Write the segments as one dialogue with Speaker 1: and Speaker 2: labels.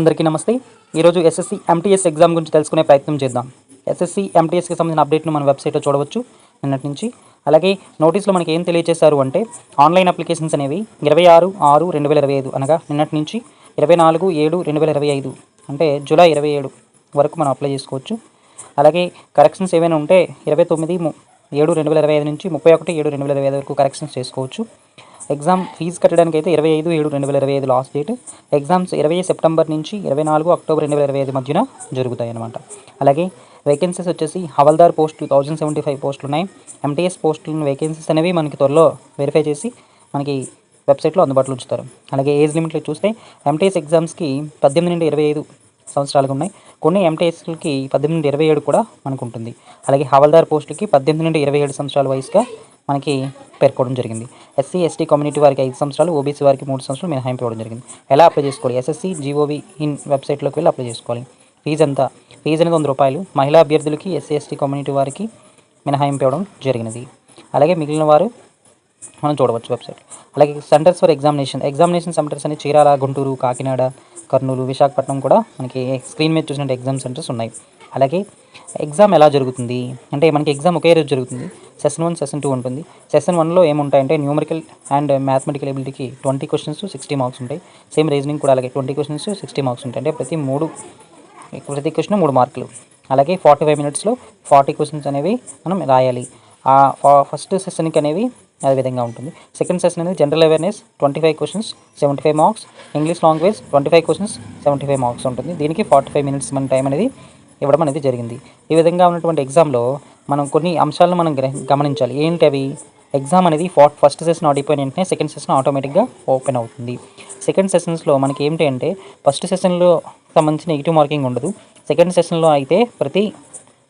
Speaker 1: అందరికీ నమస్తే. ఈరోజు ఎస్ఎస్సి ఎంటీఎస్ ఎగ్జామ్ గురించి తెలుసుకునే ప్రయత్నం చేద్దాం. ఎస్ఎస్సి ఎంటీఎస్కి సంబంధించిన అప్డేట్ను మన వెబ్సైట్లో చూడవచ్చు నిన్నటి నుంచి. అలాగే నోటీస్లో మనకి ఏం తెలియజేశారు అంటే ఆన్లైన్ అప్లికేషన్స్ అనేవి ఇరవై ఆరు ఆరు రెండు వేల ఇరవై ఐదు అనగా నిన్నటి నుంచి ఇరవై నాలుగు ఏడు రెండు వేల ఇరవై ఐదు అంటే జూలై ఇరవై ఏడు వరకు మనం అప్లై చేసుకోవచ్చు. అలాగే కరెక్షన్స్ ఏమైనా ఉంటే ఇరవై తొమ్మిది ఏడు రెండు వేల ఇరవై ఐదు నుంచి ముప్పై ఒకటి ఏడు రెండు వేల ఇరవై ఐదు వరకు కరెక్షన్స్ చేసుకోవచ్చు. ఎగ్జామ్ ఫీజు కట్టడానికి అయితే ఇరవై ఐదు ఏడు రెండు వేల ఇరవై ఐదు లాస్ట్ డేట్ ఎగ్జామ్స్ ఇరవై సెప్టెంబర్ నుంచి ఇరవై నాలుగు అక్టోబర్ రెండు వేల ఇరవై ఐదు మధ్యన జరుగుతాయి అన్నమాట అలాగే వేకెన్సీస్ వచ్చేసి havildar post two thousand seventy five పోస్టులు ఉన్నాయి. ఎంటీఎస్ పోస్టులను వేకెన్సీస్ అనేవి మనకి త్వరలో వెరిఫై చేసి మనకి వెబ్సైట్లో అందుబాటులో ఉంచుతారు. అలాగే ఏజ్ లిమిట్లో చూస్తే ఎంటీఎస్ ఎగ్జామ్స్కి పద్దెనిమిది నుండి ఇరవై ఐదు సంవత్సరాలుగా ఉన్నాయి. కొన్ని ఎంటీఎస్లకి పద్దెనిమిది నుండి ఇరవై ఏడు కూడా మనకు ఉంటుంది అలాగే హవల్దార్ పోస్టులకి పద్దెనిమిది నుండి ఇరవై ఏడు సంవత్సరాల వయసుగా మనకి పేర్కోవడం జరిగింది. ఎస్సీ ఎస్టీ కమ్యూనిటీ వారికి ఐదు సంవత్సరాలు ఓబీసీ వారికి మూడు సంవత్సరాలు మినహాయింపు ఇవ్వడం జరిగింది. ఎలా అప్లై చేసుకోవాలి? ఎస్ఎస్సి జీఓవి ఇన్ వెబ్సైట్లోకి వెళ్ళి అప్లై చేసుకోవాలి. ఫీజు ఎంత? ఫీజు అనేది వంద రూపాయలు. మహిళా అభ్యర్థులకి ఎస్సీ ఎస్టీ కమ్యూనిటీ వారికి మినహాయింపు ఇవ్వడం జరిగినది. అలాగే మిగిలిన వారు మనం చూడవచ్చు వెబ్సైట్. అలాగే centres for examination. Examination centres అని చీరాల గుంటూరు కాకినాడ కర్నూలు విశాఖపట్నం కూడా మనకి స్క్రీన్ మీద చూసినట్టు ఎగ్జామ్ సెంటర్స్ ఉన్నాయి. అలాగే ఎగ్జామ్ ఎలా జరుగుతుంది? అంటే మనకి ఎగ్జామ్ ఒకే రోజు జరుగుతుంది. సెషన్ వన్ సెషన్ టూ ఉంటుంది. సెషన్ వన్లో ఏముంటాయంటే న్యూమరికల్ అండ్ మ్యాథమెటికల్ ఎబిలిటీకి ట్వంటీ క్వశ్చన్స్ సిక్స్టీ మార్క్స్ ఉంటాయి. సేమ్ రీజనింగ్ కూడా అలాగే ట్వంటీ క్వశ్చన్స్ సిక్స్టీ మార్క్స్ ఉంటాయి. అంటే ప్రతి మూడు ప్రతి క్వశ్చన్ మూడు మార్కులు. అలాగే ఫార్టీ ఫైవ్ మినిట్స్లో ఫార్టీ క్వశ్చన్స్ అనేవి మనం రాయాలి. ఆ ఫస్ట్ సెషన్కి అనేవి అదే విధంగా ఉంటుంది. సెకండ్ సెషన్ అనేది general awareness twenty five questions seventy five marks English language twenty five questions seventy five marks ఉంటుంది. దీనికి ఫార్టీ ఫైవ్ మినిట్స్ మన టైం అనేది ఇవ్వడం అనేది జరిగింది. ఈ విధంగా ఉన్నటువంటి ఎగ్జామ్లో మనం కొన్ని అంశాలను మనం గమనించాలి. ఏంటి అవి? ఎగ్జామ్ అనేది ఫార్ట్ ఫస్ట్ సెషన్ ఆడిపోయిన వెంటనే సెకండ్ సెషన్ ఆటోమేటిక్గా ఓపెన్ అవుతుంది. సెకండ్ సెషన్స్లో మనకి ఏంటి అంటే ఫస్ట్ సెషన్లో సంబంధించిన నెగిటివ్ మార్కింగ్ ఉండదు. సెకండ్ సెషన్లో అయితే ప్రతి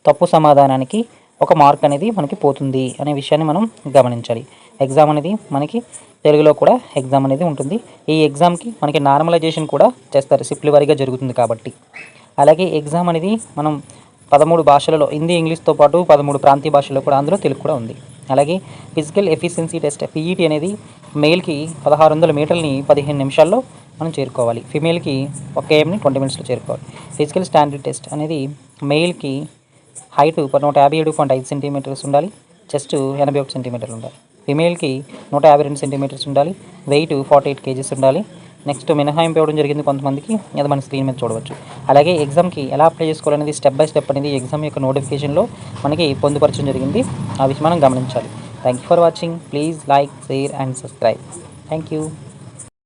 Speaker 1: తప్పు సమాధానానికి ఒక మార్క్ అనేది మనకి పోతుంది అనే విషయాన్ని మనం గమనించాలి. ఎగ్జామ్ అనేది మనకి తెలుగులో కూడా ఎగ్జామ్ అనేది ఉంటుంది. ఈ ఎగ్జామ్కి మనకి నార్మలైజేషన్ కూడా చేస్తారు. సిప్లి వారీగా జరుగుతుంది కాబట్టి. అలాగే ఎగ్జామ్ అనేది మనం పదమూడు భాషలలో హిందీ ఇంగ్లీష్తో పాటు పదమూడు ప్రాంతీయ భాషల్లో కూడా అందులో తెలుగు కూడా ఉంది. అలాగే ఫిజికల్ ఎఫిషియన్సీ టెస్ట్ పీఈటీ అనేది మెయిల్కి పదహారు వందల మీటర్ని పదిహేను నిమిషాల్లో మనం చేరుకోవాలి. ఫిమేల్కి ఒక ఏఎంని ట్వంటీ మినిట్స్లో చేరుకోవాలి. ఫిజికల్ స్టాండర్డ్ టెస్ట్ అనేది మెయిల్కి హైట్ నూట యాభై ఏడు పాయింట్ ఐదు సెంటీమీటర్స్ ఉండాలి. చెస్ట్ ఎనభై ఒక సెంటీమీటర్లు ఉండాలి. ఫిమేల్కి నూట యాభై రెండు సెంటీమీటర్స్ ఉండాలి. వెయిట్ ఫార్టీ ఎయిట్ కేజీస్ ఉండాలి. నెక్స్ట్ మినహాయింపు ఇవ్వడం జరిగింది కొంతమందికి. అది మన స్క్రీన్ మీద చూడవచ్చు. అలాగే ఎగ్జామ్కి ఎలా అప్లై చేసుకోవాలనేది స్టెప్ బై స్టెప్ అనేది ఎగ్జామ్ యొక్క నోటిఫికేషన్లో మనకి పొందుపరచడం జరిగింది. ఆ విషయం మనం గమనించాలి. Thank you for watching. Please like share and subscribe. Thank you